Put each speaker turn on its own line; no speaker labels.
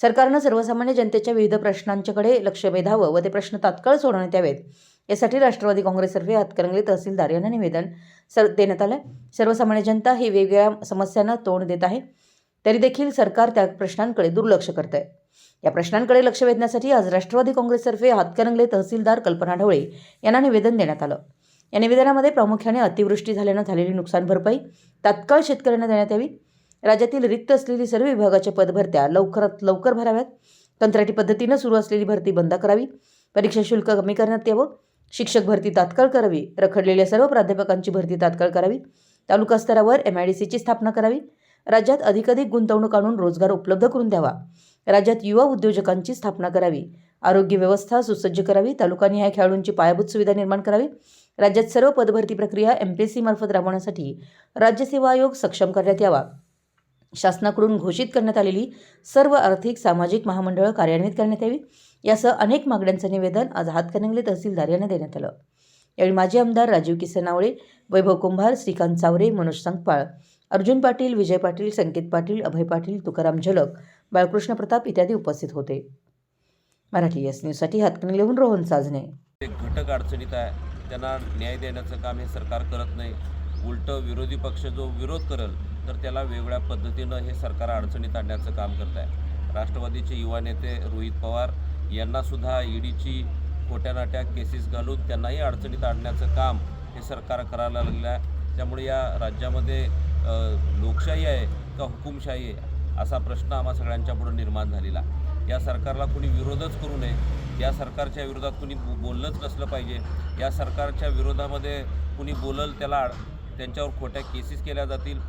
सरकारनं सर्वसामान्य जनतेच्या विविध प्रश्नांच्याकडे लक्ष वेधावं व ते प्रश्न तात्काळ सोडवण्यात यावेत. यासाठी राष्ट्रवादी काँग्रेसतर्फे हातकणंगले तहसीलदार यांना निवेदन सर देण्यात आलं सर्वसामान्य जनता ही वेगवेगळ्या समस्यांना तोंड देत आहे. तरी देखील सरकार त्या प्रश्नांकडे दुर्लक्ष करत आहे या प्रश्नांकडे लक्ष वेधण्यासाठी आज राष्ट्रवादी काँग्रेसतर्फे हातकरंगले तहसीलदार कल्पना ढवळे यांना निवेदन देण्यात आलं. या निवेदनामध्ये प्रामुख्याने अतिवृष्टी झाल्यानं झालेली नुकसान भरपाई तात्काळ शेतकऱ्यांना देण्यात यावी. राज्यातील रिक्त असलेली सर्व विभागाच्या पदभरत्या लवकरात लवकर भराव्यात. कंत्राटी पद्धतीनं सुरू असलेली भरती बंद करावी. परीक्षा शुल्क कमी करण्यात यावं. शिक्षक भरती तात्काळ करावी. रखडलेल्या सर्व प्राध्यापकांची भरती तात्काळ करावी. तालुका स्तरावर एम आय डी सीची स्थापना करावी. राज्यात अधिकाधिक गुंतवणूक आणून रोजगार उपलब्ध करून द्यावा. राज्यात युवा उद्योजकांची स्थापना करावी. आरोग्य व्यवस्था सुसज्ज करावी. तालुकानिहाय खेळाडूंची पायाभूत सुविधा निर्माण करावी. राज्यात सर्व पदभरती प्रक्रिया एम पी एस सी मार्फत राबवण्यासाठी राज्य सेवा आयोग सक्षम करण्यात यावा. शासनाकडून घोषित करण्यात आलेली सर्व आर्थिक सामाजिक महामंडळं कार्यान्वित करण्यात यावी यासह अनेक मागण्यांचं निवेदन आज हातकणंगले तहसीलदार यांना देण्यात आलं. यावेळी माजी आमदार राजीव किसनावळे वैभव कुंभार श्रीकांत चावरे मनोज संगपाळ अर्जुन पाटील विजय पाटील संकेत पाटील अभय पाटील तुकाराम झलक बाळकृष्ण प्रताप इत्यादी उपस्थित होते. मराठी एस न्यूजसाठी हातकणंगलेहून रोहन साजने.
घटक अडचणीत आहे. त्यांना न्याय देण्याचं काम हे सरकार करत नाही. उलट विरोधी पक्ष जो विरोध करेल तर त्याला वेगळ्या पद्धतीनं हे सरकार अडचणीत आणण्याचं काम करत आहे राष्ट्रवादीचे युवा नेते रोहित पवार यांनासुद्धा ईडीची खोट्यानाट्या केसेस घालून त्यांनाही अडचणीत आणण्याचं काम हे सरकार करायला लागलं आहे. त्यामुळे या राज्यामध्ये लोकशाही आहे का हुकुमशाही आहे असा प्रश्न आम्हा सगळ्यांच्या पुढे निर्माण झालेला या सरकारला कुणी विरोधच करू नये या सरकारच्या विरोधात कुणी बोललंच नसलं पाहिजे या सरकारच्या विरोधामध्ये कुणी बोलल त्याला त्यांच्यावर खोट्या केसेस केल्या जातील.